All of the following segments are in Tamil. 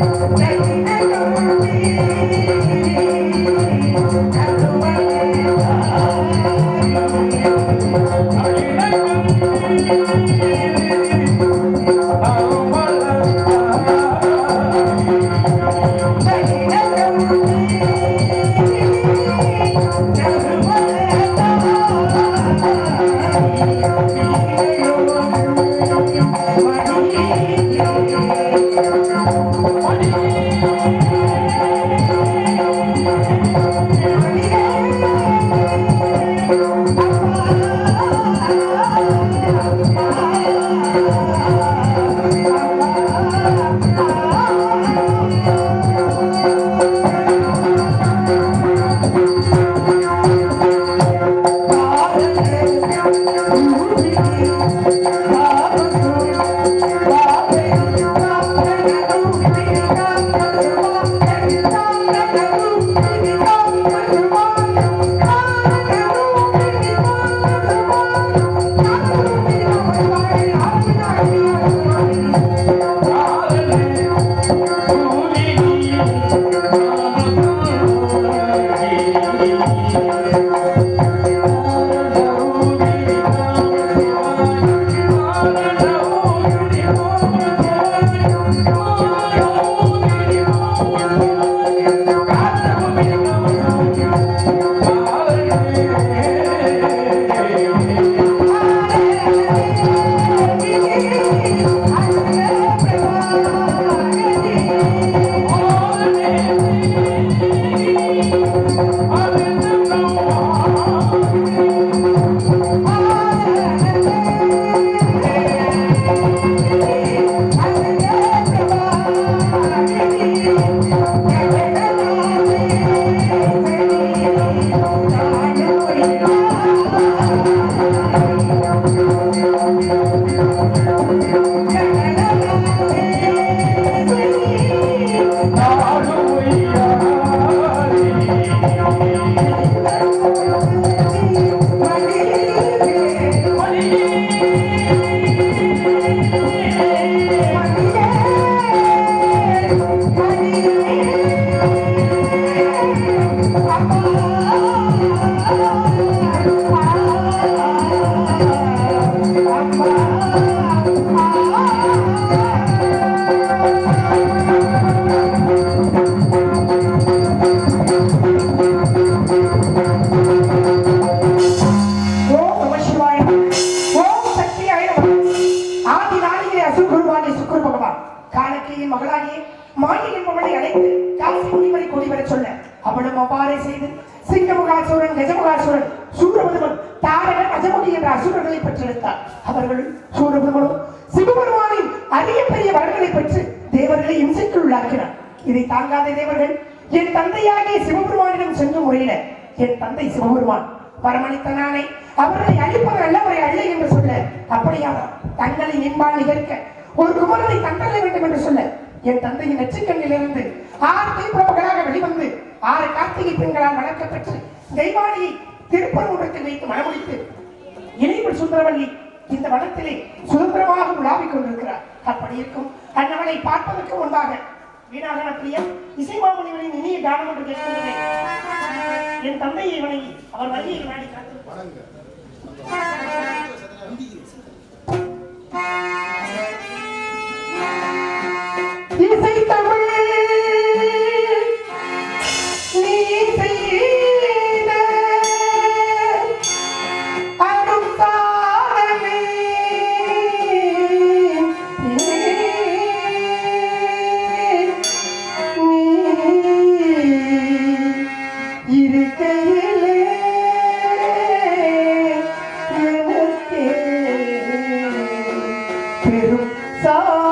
Take me ¡Gracias! காலக்கியின் மகளாகிய மாயை மகளை அழைத்து காசி முனிவரை கூடி வர சொல்ல. அவளும் அவ்வாறே செய்து சிங்கமுகாசுரன் கஜமுகாசுரன் சூரபதுமன் தாரகன் அஜமுகி என்ற அசுரர்களை பெற்றெடுத்தார். அவர்கள் சூரபதுமனும் சிவபெருமானின் அரிய பெரிய வரங்களை பெற்று தேவர்களை இம்சைக்குள் உள்ளாக்கினார் இதை தாங்காத தேவர்கள் என் தந்தையாகிய சிவபெருமானிடம் சென்று முறையிட என் தந்தை சிவபெருமான் வரமளித்தனானை அவர்களை அழிப்பது நல்லவரை அல்ல என்று சொல்ல அப்படியானால் தங்களை இன்பால் நிகழ்க்க ஒரு குமரனை தந்தள்ள வேண்டும் என்று சொல்ல என் தந்தையின் நெற்றிக்கண்ணிலிருந்து ஆறு தீபுரமகளாக வெளிவந்து ஆறு கார்த்திகை பெண்களால் வளர்க்கப்பெற்று தெய்வானியை திருப்பரங்குன்றத்தில் வைத்து மனமுடித்து இணைவில் சுந்தரவள்ளி இந்த வனத்திலே சுதந்திரமாக உலாவிக் கொண்டிருக்கிறார். அப்படி இருக்கும் அன்னவனை பார்ப்பதற்கு முன்பாக வீணாகன பிரியம் இசைமாமுனிவரின் இனிய கானம் என்று கேட்கின்றேன். என் தந்தையை வணங்கி அவர் வழியை வணங்கி. காத்து பெரும் சாதனை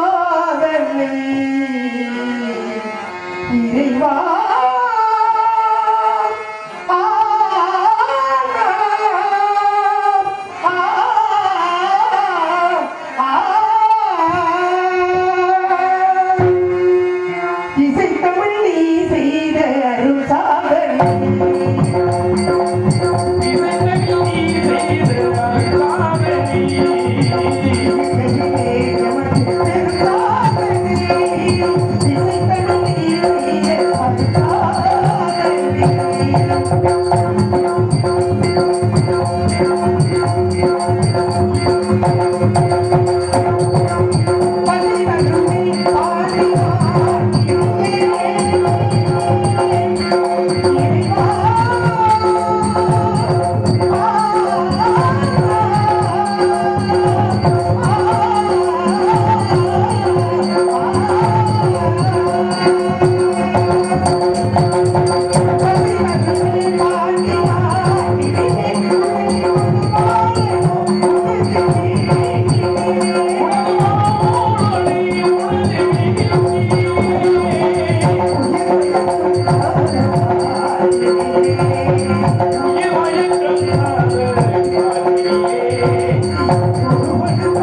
すごいな。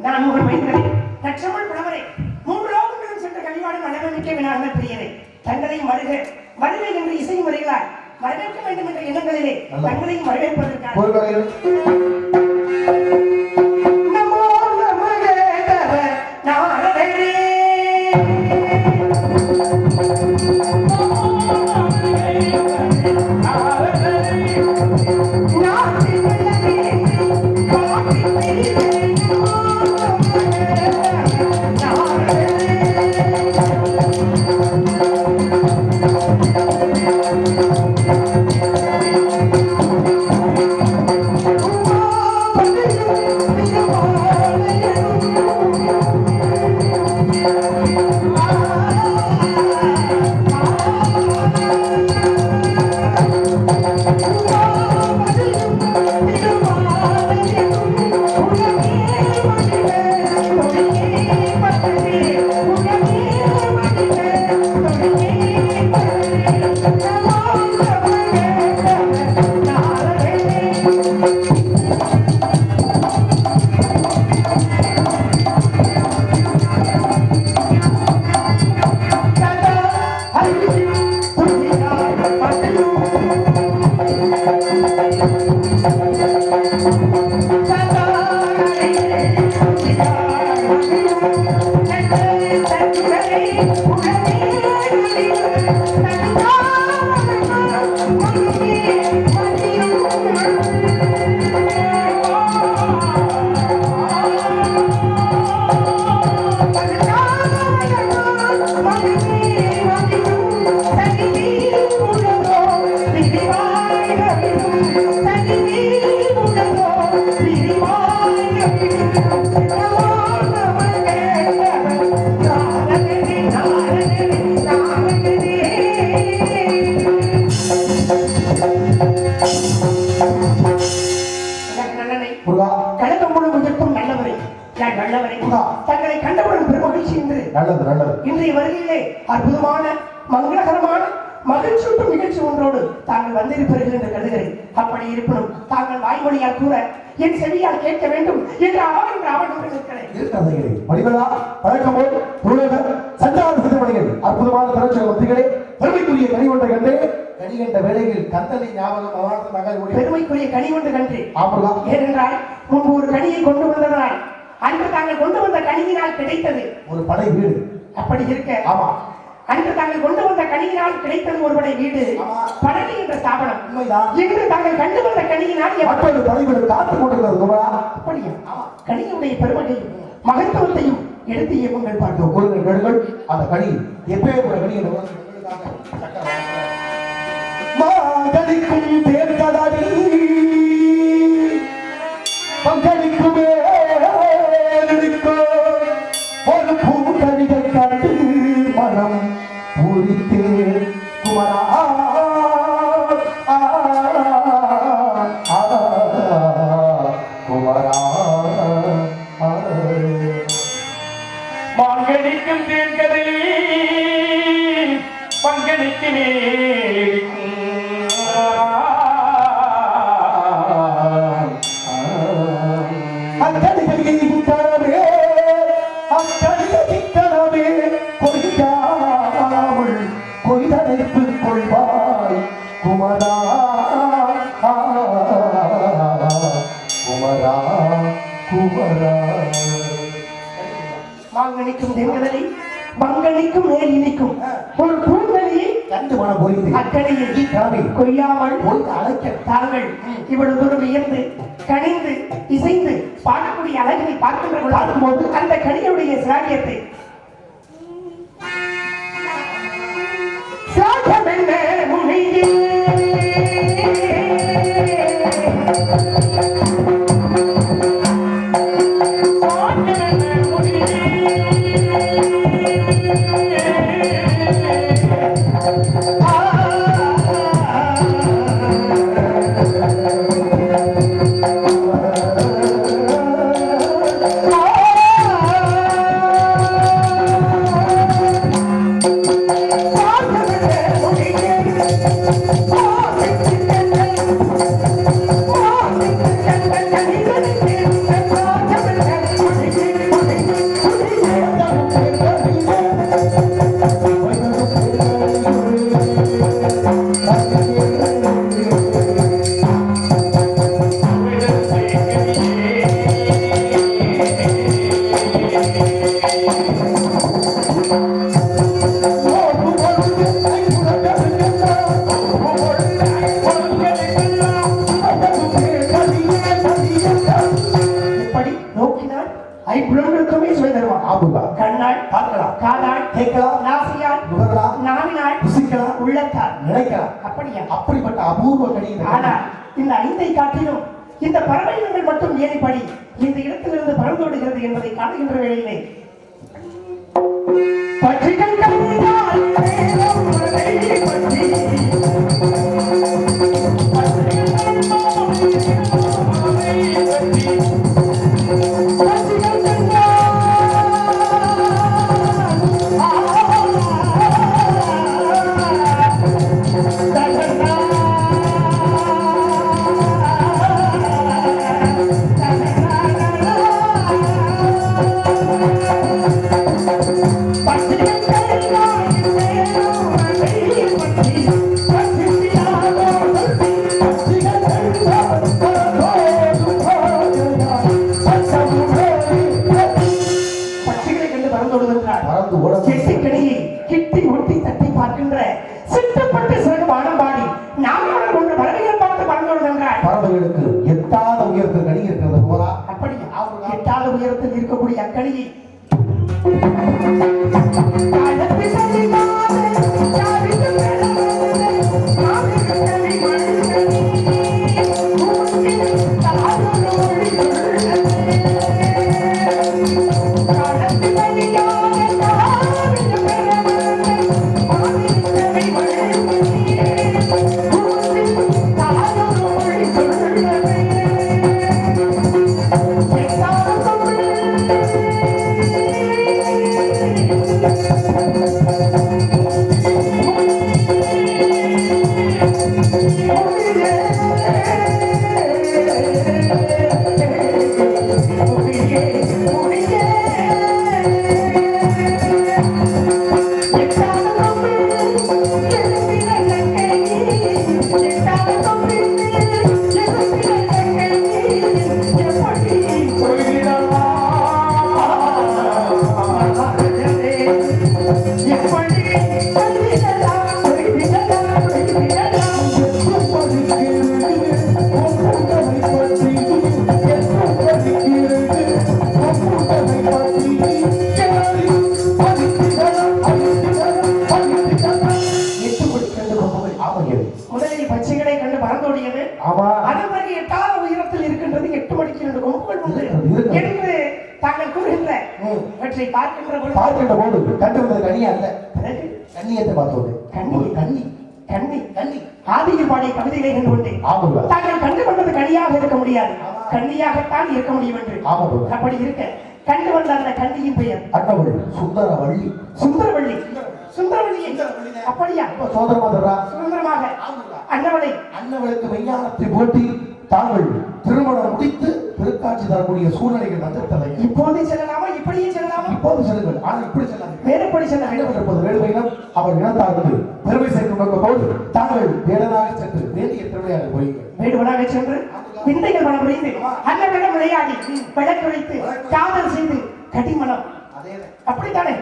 நான் உங்கள் மைந்தரே நற்றமிழ் புலவரே. மூன்று லோகங்களும் சென்ற கவிவாடும் வல்லமைமிக்க வினார்கள் பிரியரே. தங்களையும் வருக வருகை என்று இசை முறைகளால் வரவேற்க வேண்டும் என்ற எண்ணங்களிலே. தங்களையும் வரவேற்பதற்காக. முருகா. கழகம் முழுவதற்கும் நல்லவரை. நான் நல்லவரை? தங்களை கண்டவுடன் பெருமகிழ்ச்சி என்று நல்லது நல்லது. இன்றைய வருகையிலே அற்புதமான மங்களகரமான மகிழ்ச்சியூட்டும் நிகழ்ச்சி ஒன்றோடு தாங்கள் வந்திருப்பீர்கள் என்று கருதுகிறேன். அப்படி இருப்பினும் தாங்கள் வாய்மொழியால் கூற என் செவியால் கேட்க வேண்டும் என்று அவன் என்று அவன் இருக்கிறேன் மணிவலா வழக்கம் போல் துருளகர் சஞ்சார சிறுமணிகள் அற்புதமான திரைச்சல் மந்திரிகளே பெருமைக்குரிய கனி கொண்ட கண்டே கனி கண்ட வேளையில் கந்தனை ஞாபகம் முடியும் பெருமைக்குரிய கனி ஒன்று கன்று. ஆமுருகா ஏனென்றால் முன்பு ஒரு கனியை கொண்டு வந்ததனால் அன்று தாங்கள் கொண்டு வந்த கனியினால் கிடைத்தது ஒரு படை வீடு. அப்படி இருக்க. ஆமா. அன்று தாங்கள் கொண்டு வந்த கனியினால் கிடைத்தது ஒருவனை வீடு. ஆமா. பழனி என்ற ஸ்தாபனம். உண்மைதான். இன்று தாங்கள் கண்டு வந்த கனியினால் மற்றொரு படை வீடு காத்துக் கொண்டிருக்கிறது அப்படியா? கனியுடைய பெருமையையும் மகத்துவத்தையும் எடுத்து இயக்குங்கள் பார்த்தோம் கேடுகள் அந்த கனி எப்பேற்பட்ட கனி என்று உணர்ந்து பங்கடி மாங்கனிக்கும் தென்கடலை மங்கனிக்கும் மேல் இனிக்கும் ஒரு பூங்கனியை கண்டு மனம் பொறித்து அக்கடியில் கிளம்பி. கொய்யாமல் போய் அழைக்க. தாங்கள் இவ்வளவு தூரம் வியந்து கனிந்து இசைந்து பாடக்கூடிய அழகினை பார்க்கின்ற பொழுது பார்க்கும்போது அந்த கனியுடைய சிராகியத்தை சாகமென்ன முனையே அப்படியா அப்படிப்பட்ட அபூர்வ கனி. ஆனால் இந்த ஐந்தை காட்டிலும் இந்த பறவை மட்டும் ஏறிப்படி இந்த இடத்திலிருந்து பறந்தோடுகிறது என்பதை காணுகின்ற வேளையிலே உயரத்தில் கொம்புகள் ஆமையது முதலில் பச்சைகளை கண்டு பறந்தோடியது. ஆமா. அதன் பிறகு எட்டாவது உயரத்தில் இருக்கின்றது எட்டு மணிக்கு இரண்டு கொம்புகள் உண்டு. இருக்கிறது. என்று தாங்கள் கூறுகின்ற ம். இவற்றை பார்க்கின்ற பொழுது பார்க்கின்ற போது கண்டு வந்தது கனியா அல்ல. பிறகு? கண்ணியத்தை பார்த்தோடு கண்ணி. ஒரு கண்ணி. கண்ணி கண்ணி. ஆதியில் பாடிய கவிதைகளை கண்டு ஆமாங்க தாங்கள் கண்டு கொண்டது கனியாக இருக்க முடியாது. கண்ணியாகத்தான் இருக்க முடியும் என்று. அப்படி இருக்க. கண்டு வந்த அந்த கண்ணியின் பெயர்? அட்டவழி சுந்தர வள்ளி சுந்தரவள்ளி. சுந்தரவள்ளி அப்படியா ரொம்ப சோதரமா தர்றா சுதந்திரமாக அன்னவளை அன்னவளுக்கு விஞ்ஞானத்தை போட்டி தாங்கள் திருமணம் முடித்து திருக்காட்சி தரக்கூடிய சூழ்நிலைகள் வந்திருத்தலை இப்போது செல்லலாமா? இப்படியே செல்லலாமா? இப்போது செல்லுங்கள். ஆனால் இப்படி செல்லாது வேறுபடி செல்ல வேண்டும். இருப்பது வேடுமையினம் அவர் இனத்தார்ந்து பெருமை சேர்க்கும் போது தாங்கள் வேடனாக சென்று வேண்டிய திருவிளையாட போயுங்கள் வேடுவனாக சென்று விந்தைகள் மனம் புரிந்து அன்னவிடம் விளையாடி விளக்கு வைத்து காதல் செய்து கடிமணம் அதே அப்படித்தானே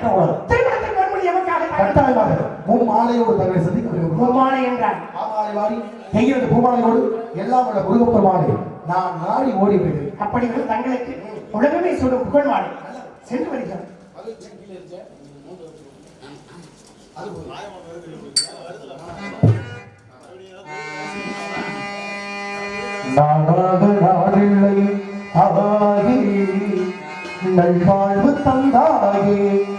திருமணத்திற்கு மறுமொழி எமக்காக கட்டாயமாக. பூமாலையோடு தங்களை சந்திக்க பூமாலை என்றார் பூமாலை வாரி எங்கிறது பூமாலையோடு? எல்லாம் உள்ள முருகப்பெருமானை நான் நாடி ஓடி விடுகிறேன் அப்படி வந்து தங்களுக்கு உலகமே சொல்லும் புகழ் மாலை சென்று வருகிறோம் நாடாக நாடில்லை அவாகி நல்வாழ்வு தந்தாயே.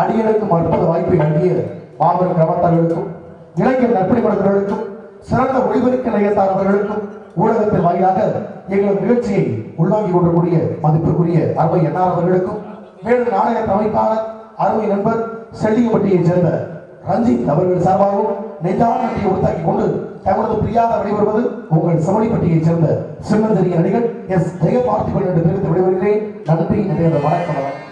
அடியனுக்கும் அற்புத வாய்ப்பை நல்கிய மாபெரும் கிரமத்தார்களுக்கும் இளைஞர் நற்பணி மனிதர்களுக்கும் சிறந்த ஒளிபெருக்க நிலையத்தாரர்களுக்கும் ஊடகத்தின் வாயிலாக எங்களது நிகழ்ச்சியை உள்வாங்கிக் கொண்டிருக்கூடிய மதிப்பிற்குரிய அருமை எண்ணார் அவர்களுக்கும் மேலும் நாடக அமைப்பாளர் அருமை நண்பர் செல்லியப்பட்டியைச் சேர்ந்த ரஞ்சித் அவர்கள் சார்பாகவும் நெஞ்சான நன்றியை உறுத்தாக்கிக் கொண்டு தங்களது பிரியாத விடைபெறுவது உங்கள் சமணிப்பட்டியைச் சேர்ந்த சிம்மந்தரிய நடிகர் எஸ் ஜெயபார்த்திபன் என்று தெரிவித்து விடைபெறுகிறேன். நன்றி நிறைய வணக்கம்.